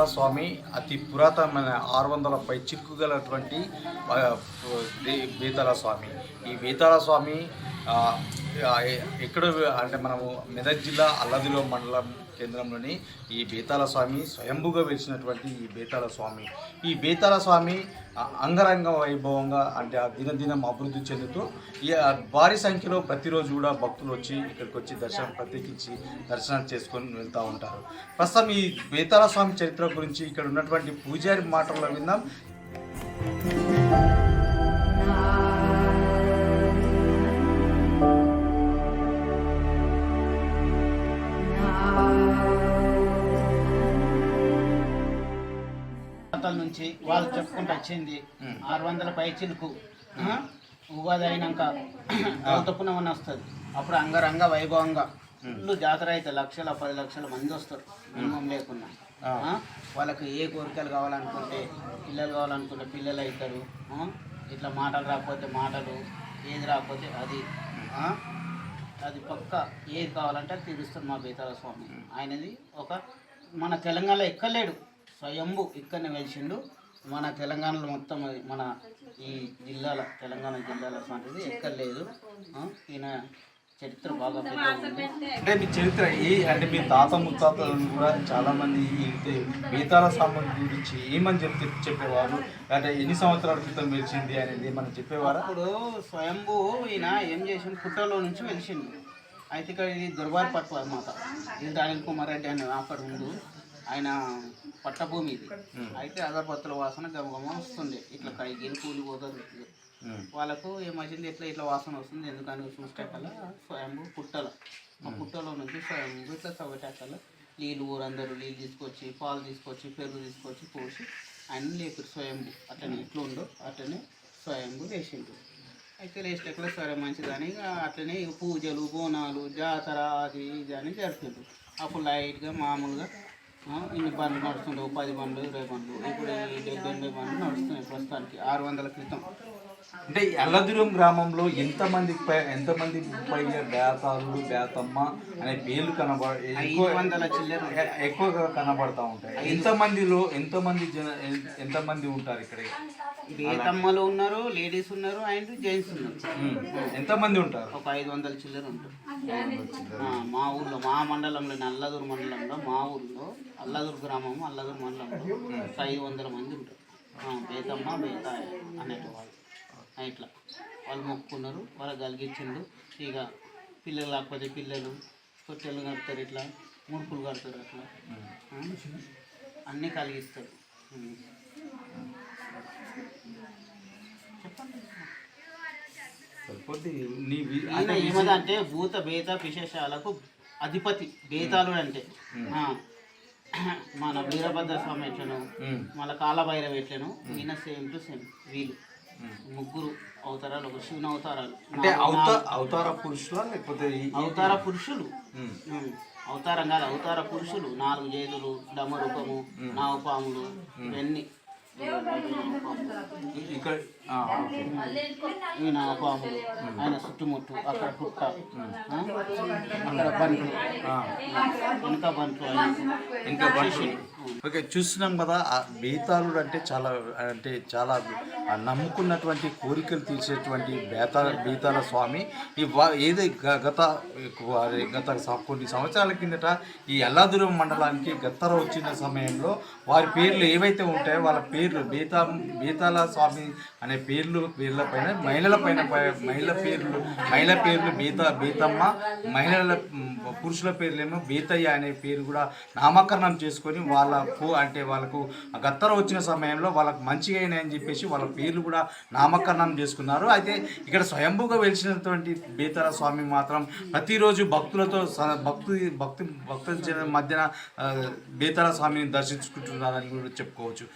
వెంకటాల స్వామి అతి పురాతనమైన ఆరు వందల పై చిక్కు గలటువంటి స్వామి ఈ వేతాల స్వామి ఎక్కడ అంటే మనము మెదక్ జిల్లా అల్లదిలో మండలం కేంద్రంలోని ఈ బేతాళ స్వామి స్వయంభుగా వెలిసినటువంటి ఈ బేతాళ స్వామి. ఈ బేతాళ స్వామి అంగరంగ వైభవంగా అంటే ఆ దినదినం అభివృద్ధి చెందుతూ ఈ భారీ సంఖ్యలో ప్రతిరోజు కూడా భక్తులు వచ్చి ఇక్కడికి వచ్చి దర్శనం ప్రత్యేకించి దర్శనం చేసుకొని వెళ్తూ ఉంటారు. ప్రస్తుతం ఈ బేతాళ స్వామి చరిత్ర గురించి ఇక్కడ ఉన్నటువంటి పూజారి మాటల్లో విందాం ప్రాంతాల నుంచి వాళ్ళు చెప్పుకుంటూ వచ్చింది ఆరు వందల పై చిలుకు ఆ? ఉగాది అయినాక గౌతపునమని వస్తుంది అప్పుడు అంగరంగ వైభవంగా ఫుల్ జాతర అయితే లక్షల పది లక్షల మంది వస్తారు మినిమం లేకుండా? వాళ్ళకి ఏ కోరికలు కావాలనుకుంటే పిల్లలు కావాలనుకుంటే పిల్లలు అవుతారు? ఇట్లా మాటలు రాకపోతే మాటలు ఏది రాకపోతే అది? అది పక్క ఏది కావాలంటే అది తీరుస్తుంది మా బేతాళ స్వామి ఆయనది ఒక మన తెలంగాణలో ఎక్కలేడు స్వయంభు ఇక్కడనే వెలిసిండు మన తెలంగాణలో మొత్తం అది మన ఈ జిల్లాల తెలంగాణ జిల్లాల అటువంటిది ఎక్కలేదు ఆ, ఈయన చరిత్ర బాగా ఉంది. అంటే మీ చరిత్ర ఏ అంటే మీ తాత ముత్తాతలు కూడా చాలా మంది బేతాళ స్వామి గురించి ఏమని చెప్తే చెప్పేవారు? అంటే ఎన్ని సంవత్సరాల క్రితం వెలిసింది అనేది మనం చెప్పేవారా? అప్పుడు స్వయంభూ ఈయన ఏం చేసిండు? పుట్టలో నుంచి వెలిసిండు అయితే ఇక్కడ ఇది దుర్బార్ పట్ల మాత ఇది అనిల్ కుమార్ రెడ్డి అని అక్కడ ఉండు ఆయన పట్టభూమి ఇది. అయితే అగరబత్తుల వాసన గమగమ వస్తుండే ఇట్లా కైగిలు కూలి పోతుంది. ఉమ్. వాళ్ళకు ఏమవుతుంది ఇట్లా ఇట్లా వాసన వస్తుంది? ఎందుకని చూస్తే కల్లా స్వయంభూ పుట్టల. ఆ పుట్టలో నుంచి స్వయంభూ ఇట్లా చవటాకల్లా నీళ్ళు ఊరందరూ నీళ్ళు తీసుకొచ్చి పాలు తీసుకొచ్చి పెరుగు తీసుకొచ్చి పోసి ఆయన లేపురు స్వయంభూ. అట్లనే ఎట్లా ఉండో అట్లనే స్వయంభూ వేసిండు అయితే లేచినట్ల సరే మంచిదని అట్లనే పూజలు బోనాలు జాతర అది ఇది అని జరిపిండు అప్పుడు లైట్గా మామూలుగా ఇన్ని బండ్లు నడుస్తుండే పది బండ్లు ఇరవై బండ్లు ఇప్పుడు డెబ్బై ఎనభై బండ్లు నడుస్తున్నాయి ప్రస్తుతానికి. ఆరు వందల క్రితం. అంటే ఎల్లదురం గ్రామంలో ఎంతమంది పై- ఎంతమంది పైగా బేతాలు బేతమ్మ అనే పేర్లు కనబడ ఎక్కువగా కనబడతా ఉంటాయి. ఎంతమందిలో ఎంతమంది జన ఎంతమంది ఉంటారు ఇక్కడ బేతమ్మలు ఉన్నారు లేడీస్ ఉన్నారు అండ్ జెంట్స్ ఉన్నారు. ఎంతమంది ఉంటారు? ఒక ఐదు వందల చిల్లర ఉంటారు మా ఊర్లో మా మండలంలో అల్లదూరు మండలంలో మా ఊర్లో అల్లదూరు గ్రామం అల్లదూరు మండలంలో ఒక ఐదు వందల మంది ఉంటారు. బేతమ్మ బేత అనేటివాళ్ళు ఆ, ఇట్లా వాళ్ళు మొక్కుకున్నారు వాళ్ళకి కలిగించిండు ఇక పిల్లలు లేకపోతే పిల్లలు తొట్టెలు కడతారు ఇట్లా ముడుపులు కడతారు అట్లా. అన్నీ కలిగిస్తారు. ఈయన ఏమదంటే భూత బేత విశేషాలకు అధిపతి బేతాళుడు అంటే. మన వీరభద్ర స్వామి ఎట్లను. మళ్ళీ కాలభైరవ ఎట్లను ఈయన సేమ్ టు సేమ్ వీళ్ళు. ముగ్గురు అవతారాలు ఒక శివుని అవతారాలు. అంటే అవతార అవతార పురుషులా లేకపోతే అవతార పురుషులు. అవతారం కాదు అవతార పురుషులు. నాలుగు చేతులు డమరుకము నావపాములు ఇవన్నీ. ఇక్కడ నావపాములు ఆయన చుట్టుముట్టు అక్కడ పుట్ట? అక్కడ బంట్లు ఆ. ఇంకా ఆయన. ఇంకా బంటు. ఓకే చూస్తున్నాం కదా ఆ బేతాళుడు అంటే చాలా అంటే చాలా నమ్ముకున్నటువంటి కోరికలు తీర్చేటువంటి బేతాళ బేతాళ స్వామి. ఈ ఏదో గత గత కొన్ని సంవత్సరాల కిందట ఈ ఎల్లాదురం మండలానికి గత్తర వచ్చిన సమయంలో వారి పేర్లు ఏవైతే ఉంటాయో వాళ్ళ పేర్లు బీతా బీతాల స్వామి అనే పేర్లు పేర్ల పైన మహిళల పైన మహిళ మహిళల పేర్లు మహిళ పేర్లు బీతా బీతమ్మ మహిళల పురుషుల పేర్లేమో బీతయ్య అనే పేరు కూడా నామకరణం చేసుకొని వాళ్ళకు అంటే వాళ్ళకు గత్తర వచ్చిన సమయంలో వాళ్ళకు మంచిగా అయినాయని చెప్పేసి వాళ్ళ పేర్లు కూడా నామకరణం చేసుకున్నారు. అయితే ఇక్కడ స్వయంభూగా వెలిసినటువంటి బీతాల స్వామి మాత్రం ప్రతిరోజు భక్తులతో స- భక్తు భక్తు భక్తుల మధ్యన బీతాల స్వామిని దర్శించుకుంటున్నారని కూడా చెప్పుకోవచ్చు.